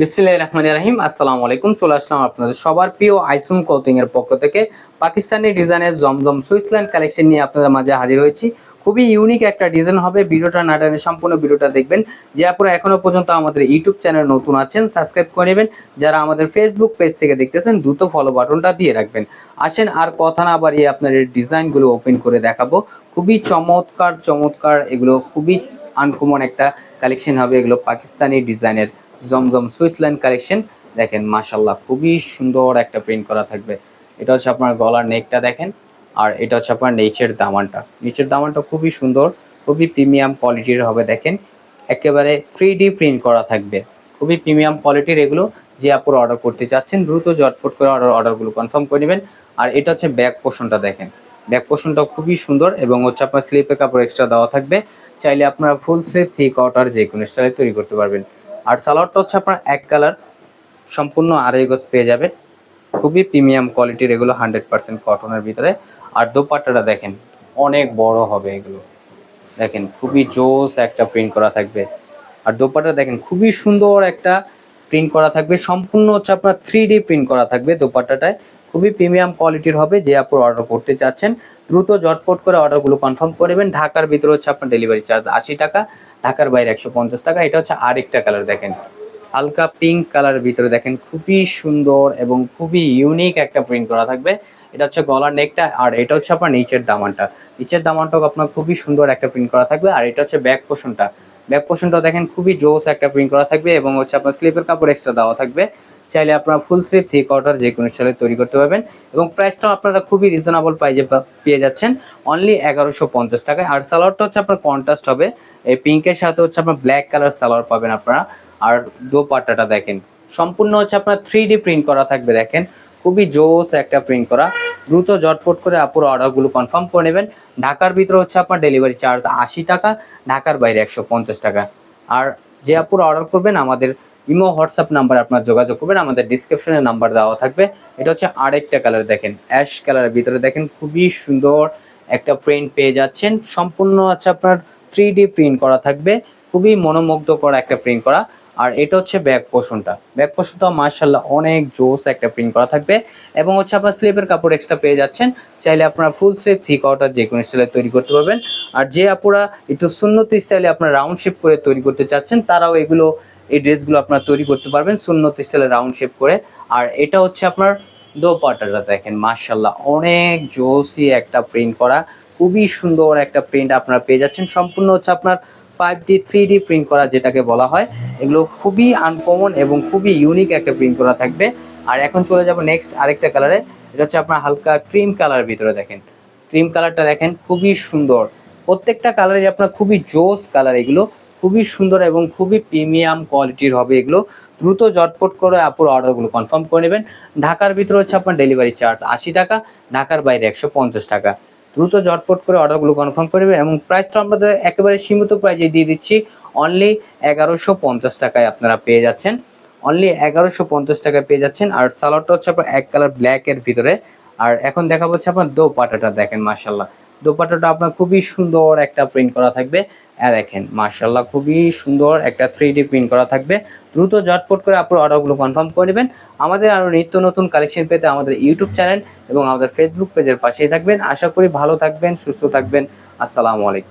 বিসমিল্লাহ রহমান রাহিম, আসসালামু আলাইকুম। চলে আসলাম আপনাদের সবার প্রিয় আইসুম কোথিং এর পক্ষ থেকে। পাকিস্তানি ডিজাইনের জমজম সুইসল্যান্ড কালেকশন নিয়ে আপনাদের মাঝে হাজির হয়েছি। খুবই ইউনিক একটা ডিজাইন হবে। ভিডিওটা না টানে সম্পূর্ণ ভিডিওটা দেখবেন। যে আপনারা এখনও পর্যন্ত আমাদের ইউটিউব চ্যানেল নতুন আছেন সাবস্ক্রাইব করে নেবেন। যারা আমাদের ফেসবুক পেজ থেকে দেখতেছেন, দ্রুত ফলো বাটনটা দিয়ে রাখবেন। আসেন আর কথা না বাড়িয়ে আপনার ডিজাইনগুলো ওপেন করে দেখাবো। খুবই চমৎকার চমৎকার, এগুলো খুবই আনকমন একটা কালেকশন হবে। এগুলো পাকিস্তানি ডিজাইনের জমজম সুইসল্যান্ড কালেকশন। দেখেন মাশাল্লাহ খুবই সুন্দর একটা প্রিন্ট করা থাকবে। এটা হচ্ছে আপনার গলার নেকটা দেখেন, আর এটা হচ্ছে আপনার নিচের দামানটা। নিচের দামানটা খুবই সুন্দর, খুবই প্রিমিয়াম কোয়ালিটির হবে, দেখেন। একেবারে থ্রি প্রিন্ট করা থাকবে। খুবই প্রিমিয়াম কোয়ালিটির এগুলো যে আপুর অর্ডার করতে চাচ্ছেন, দ্রুত জটপট করে অর্ডার অর্ডারগুলো কনফার্ম করে নেবেন। আর এটা হচ্ছে ব্যাক পোর্শনটা দেখেন। ব্যাক পোর্শনটা খুবই সুন্দর এবং হচ্ছে আপনার স্লিপের কাপড় এক্সট্রা দেওয়া থাকবে। চাইলে আপনারা ফুল স্লিপ থ্রি কোয়ার্টার যে কোনো স্টাইলে তৈরি করতে পারবেন। আর সালোয়ারটা হচ্ছে আপনার এক কালার, সম্পূর্ণ আড়াই গজ পেয়ে যাবেন। খুবই প্রিমিয়াম কোয়ালিটির এগুলো হান্ড্রেড পার্সেন্ট কটনের ভিতরে। আর দোপাট্টাটা দেখেন, অনেক বড় হবে এগুলো। দেখেন, খুবই জোস একটা প্রিন্ট করা থাকবে। আর দোপাট্টা দেখেন, খুবই সুন্দর একটা প্রিন্ট করা থাকবে। সম্পূর্ণ হচ্ছে আপনার থ্রি ডি প্রিন্ট করা থাকবে দোপাট্টাটায়। খুবই প্রিমিয়াম কোয়ালিটির হবে যে আপনার অর্ডার করতে চাচ্ছেন। দ্রুত জটপট করে অর্ডারগুলো কনফার্ম করবেন ঢাকার ভিতরে হচ্ছে আপনার ডেলিভারি চার্জ আশি টাকা। ঢাকার বাইরে একশো পঞ্চাশ টাকা। এটা হচ্ছে আরেকটা কালার দেখেন। হালকা পিঙ্ক কালারের ভিতরে দেখেন, খুবই সুন্দর এবং খুবই ইউনিক একটা প্রিন্ট করা থাকবে। এটা হচ্ছে গলার নেকটা আর এটা হচ্ছে আপনার নিচের দামানটা। নিচের দামানটাও আপনার খুবই সুন্দর একটা প্রিন্ট করা থাকবে আর এটা হচ্ছে ব্যাক পোর্শনটা ব্যাক পোর্শনটা দেখেন, খুবই জোস একটা প্রিন্ট করা থাকবে এবং হচ্ছে আপনার স্লিপের কাপড় এক্সট্রা দেওয়া থাকবে। চাইলে আপনারা ফুল স্লিপ থ্রি কোয়ার্টার যে কোনো স্টাইলে তৈরি করতে পারবেন এবং প্রাইসটাও আপনারা খুবই রিজনেবল প্রাইজে পেয়ে যাচ্ছেন। অনলি এগারোশো পঞ্চাশ টাকায়। আর সালোয়ারটা হচ্ছে আপনার কন্ট্রাস্ট হবে। এই পিঙ্কের সাথে হচ্ছে আপনার ব্ল্যাক কালার সালোয়ার পাবেন আপনারা। আর দোপাট্টাটা দেখেন, সম্পূর্ণ হচ্ছে আপনার থ্রি প্রিন্ট করা থাকবে দেখেন। খুবই জোস একটা প্রিন্ট করা। দ্রুত জটপট করে আপুর অর্ডারগুলো কনফার্ম করে নেবেন। ঢাকার ভিতরে হচ্ছে আপনার ডেলিভারি চার্জ আশি টাকা, ঢাকার বাইরে একশো পঞ্চাশ টাকা। আর যে আপুর অর্ডার করবেন, আমাদের ইমো, হোয়াটসঅ্যাপ নাম্বার আপনার যোগাযোগ করবেন। আমাদের ডিসক্রিপশনে নাম্বার দেওয়া থাকবে। এটা হচ্ছে আরেকটা কালার দেখেন অ্যাশ কালারের ভিতরে দেখেন। খুবই সুন্দর একটা প্রিন্ট পেয়ে যাচ্ছেন। সম্পূর্ণ হচ্ছে আপনার থ্রি প্রিন্ট করা থাকবে। খুবই মনোমুগ্ধকর একটা প্রিন্ট করা। আর এটা হচ্ছে ব্যাক পোর্শনটা ব্যাক পোর্শনটা মার্শাল্লাহ অনেক জোস একটা প্রিন্ট করা থাকবে। এবং হচ্ছে আপনার স্লিপের কাপড় এক্সট্রা পেয়ে যাচ্ছেন। চাইলে আপনারা ফুল স্লিপ থ্রি কোয়ার্টার যে কোনো স্টাইলে তৈরি করতে পারবেন। আর যে আপুরা একটু সুন্নতি স্টাইলে আপনার রাউন্ড শেপ করে তৈরি করতে চাচ্ছেন, তারাও এগুলো, এই ড্রেসগুলো আপনারা তৈরি করতে পারবেন সুন্নতি স্টাইলে রাউন্ড শেপ করে। আর এটা হচ্ছে আপনার দোপাট্টাটা দেখেন মার্শাল্লাহ অনেক জোসি একটা প্রিন্ট করা। খুবই সুন্দর একটা প্রিন্ট আপনারা পেয়ে যাচ্ছেন। সম্পূর্ণ হচ্ছে আপনার five D three D print করা যেটাকে বলা হয়। এগুলো খুবই আনকমন এবং খুবই ইউনিক একটা প্রিন্ট করা থাকবে। আর এখন চলে যাব নেক্সট আরেকটা কালারে এটা হচ্ছে আপনার হালকা ক্রিম কালার ভিতরে দেখেন। ক্রিম কালারটা দেখেন, খুবই সুন্দর। প্রত্যেকটা কালারই আপনার খুবই জোস কালার এগুলো। খুবই সুন্দর এবং খুবই প্রিমিয়াম কোয়ালিটির হবে এগুলো। দ্রুত জটপট করে আপুর অর্ডারগুলো কনফার্ম করে নেবেন। ঢাকার ভিতরে হচ্ছে আপনার ডেলিভারি চার্জ আশি টাকা, ঢাকার বাইরে একশো পঞ্চাশ টাকা। দ্রুত জটপট করে অর্ডারগুলো কনফার্ম করবে এবং প্রাইসটা আমাদের একেবারে সীমিত প্রাইজে দিয়ে দিচ্ছি। অনলি এগারোশো পঞ্চাশ টাকায় আপনারা পেয়ে যাচ্ছেন। অনলি এগারোশো পঞ্চাশ টাকায় পেয়ে যাচ্ছেন। আর সালোয়ারটা হচ্ছে আপনার এক কালার ব্ল্যাকের ভিতরে। আর এখন দেখা হচ্ছে আপনার দোপাটাটা দেখেন মার্শাল্লাহ দোপাটাটা আপনার খুবই সুন্দর একটা প্রিন্ট করা থাকবে। দেখেন মার্শাল্লাহ খুবই সুন্দর একটা থ্রি ডি প্রিন্ট করা থাকবে। দ্রুত জটপট করে আপনার অর্ডারগুলো কনফার্ম করে নেবেন। আমাদের আরও নিত্য নতুন কালেকশন পেতে আমাদের ইউটিউব চ্যানেল এবং আমাদের ফেসবুক পেজের পাশেই থাকবেন। আশা করি ভালো থাকবেন, সুস্থ থাকবেন। আসসালামু আলাইকুম।